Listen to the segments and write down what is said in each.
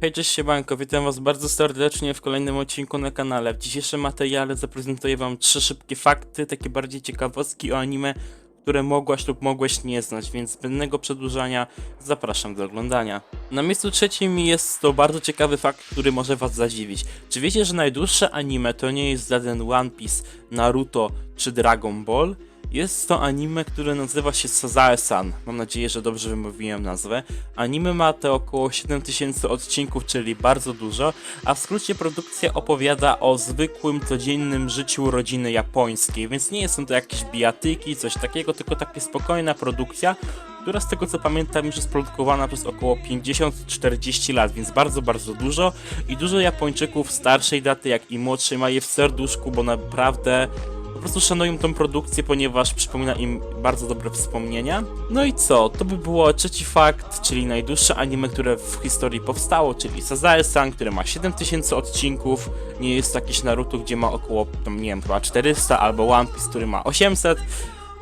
Hej, cześć siemanko, witam was bardzo serdecznie w kolejnym odcinku na kanale. W dzisiejszym materiale zaprezentuję wam trzy szybkie fakty, takie bardziej ciekawostki o anime, które mogłaś lub mogłeś nie znać, więc zbędnego przedłużania zapraszam do oglądania. Na miejscu trzecim jest to bardzo ciekawy fakt, który może was zadziwić. Czy wiecie, że najdłuższe anime to nie jest żaden One Piece, Naruto czy Dragon Ball? Jest to anime, które nazywa się Sazae-san. Mam nadzieję, że dobrze wymówiłem nazwę. Anime ma te około 7000 odcinków, czyli bardzo dużo, a w skrócie produkcja opowiada o zwykłym, codziennym życiu rodziny japońskiej, więc nie są to jakieś bijatyki, coś takiego, tylko taka spokojna produkcja, która z tego co pamiętam już jest produkowana przez około 50-40 lat, więc bardzo, bardzo dużo i dużo Japończyków starszej daty, jak i młodszej ma je w serduszku, bo naprawdę po prostu szanują tą produkcję, ponieważ przypomina im bardzo dobre wspomnienia. No i co? To by było trzeci fakt, czyli najdłuższe anime, które w historii powstało, czyli Sazae-san, które ma 7000 odcinków. Nie jest to jakieś Naruto, gdzie ma około, tam, nie wiem, chyba 400, albo One Piece, który ma 800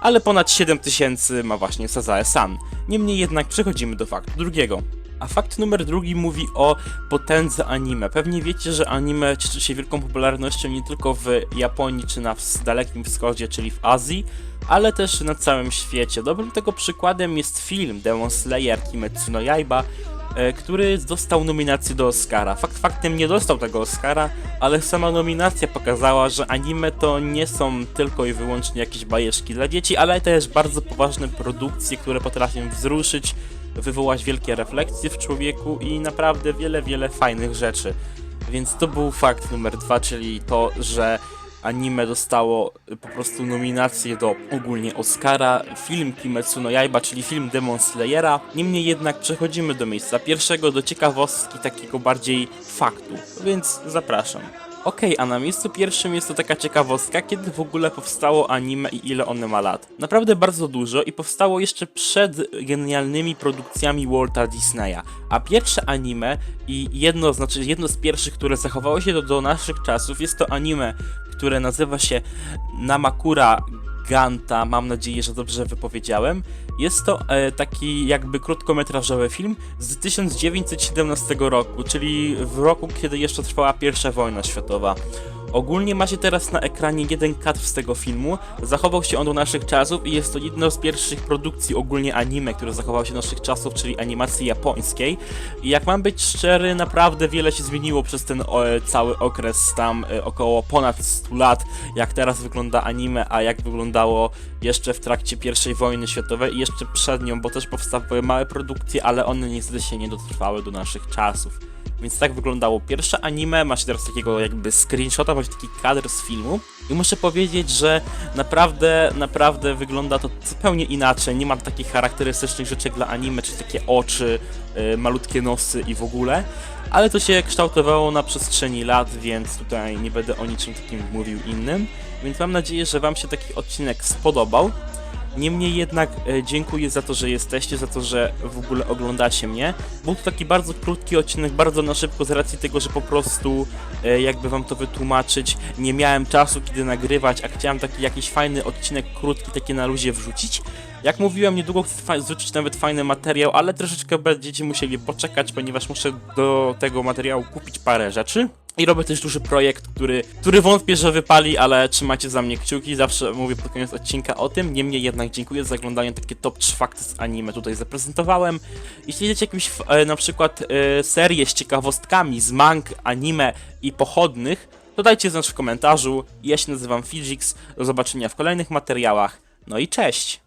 ale ponad 7000 ma właśnie Sazae-san. Niemniej jednak przechodzimy do faktu drugiego. A fakt numer drugi mówi o potędze anime. Pewnie wiecie, że anime cieszy się wielką popularnością nie tylko w Japonii czy na dalekim wschodzie, czyli w Azji, ale też na całym świecie. Dobrym tego przykładem jest film Demon Slayer Kimetsu no Yaiba, e, który dostał nominację do Oscara. Fakt faktem nie dostał tego Oscara, ale sama nominacja pokazała, że anime to nie są tylko i wyłącznie jakieś bajeczki dla dzieci, ale też bardzo poważne produkcje, które potrafią wzruszyć, wywołać wielkie refleksje w człowieku i naprawdę wiele, wiele fajnych rzeczy. Więc to był fakt numer dwa, czyli to, że anime dostało po prostu nominację do ogólnie Oscara, film Kimetsu no Yaiba, czyli film Demon Slayera. Niemniej jednak przechodzimy do miejsca pierwszego, do ciekawostki takiego bardziej faktu, więc zapraszam. Okej, a na miejscu pierwszym jest to taka ciekawostka, kiedy w ogóle powstało anime i ile one ma lat. Naprawdę bardzo dużo i powstało jeszcze przed genialnymi produkcjami Walta Disneya. A pierwsze anime i jedno, znaczy jedno z pierwszych, które zachowało się do, do naszych czasów, jest to anime, które nazywa się Namakura Ganta, mam nadzieję, że dobrze wypowiedziałem. Jest to e, taki jakby krótkometrażowy film z 1917 roku, czyli w roku, kiedy jeszcze trwała pierwsza wojna światowa. Ogólnie macie teraz na ekranie jeden kadr z tego filmu. Zachował się on do naszych czasów i jest to jedna z pierwszych produkcji ogólnie anime, które zachowało się do naszych czasów, czyli animacji japońskiej. I jak mam być szczery, naprawdę wiele się zmieniło przez ten o, cały okres tam e, około ponad 100 lat, jak teraz wygląda anime, a jak wyglądało jeszcze w trakcie I wojny światowej i jeszcze przed nią, bo też powstawały małe produkcje, ale one niestety się nie dotrwały do naszych czasów. Więc tak wyglądało pierwsze anime, macie teraz takiego jakby screenshota, macie taki kadr z filmu. I muszę powiedzieć, że naprawdę, naprawdę wygląda to zupełnie inaczej, nie ma takich charakterystycznych rzeczy dla anime, czy takie oczy, y, malutkie nosy i w ogóle, ale to się kształtowało na przestrzeni lat, więc tutaj nie będę o niczym takim mówił innym, więc mam nadzieję, że wam się taki odcinek spodobał. Niemniej jednak e, dziękuję za to, że jesteście, za to, że w ogóle oglądacie mnie. Był to taki bardzo krótki odcinek, bardzo na szybko z racji tego, że po prostu e, jakby wam to wytłumaczyć, nie miałem czasu kiedy nagrywać, a chciałem taki jakiś fajny odcinek krótki, takie na luzie wrzucić. Jak mówiłem, niedługo chcę wrzucić nawet fajny materiał, ale troszeczkę będziecie musieli poczekać, ponieważ muszę do tego materiału kupić parę rzeczy. I robię też duży projekt, który, który wątpię, że wypali, ale trzymajcie za mnie kciuki. Zawsze mówię pod koniec odcinka o tym. Niemniej jednak dziękuję za oglądanie. Takie top 3 fakty z anime tutaj zaprezentowałem. Jeśli chcecie jakąś e, na przykład e, serię z ciekawostkami z mang, anime i pochodnych, to dajcie znać w komentarzu. Ja się nazywam Fizix. Do zobaczenia w kolejnych materiałach. No i cześć!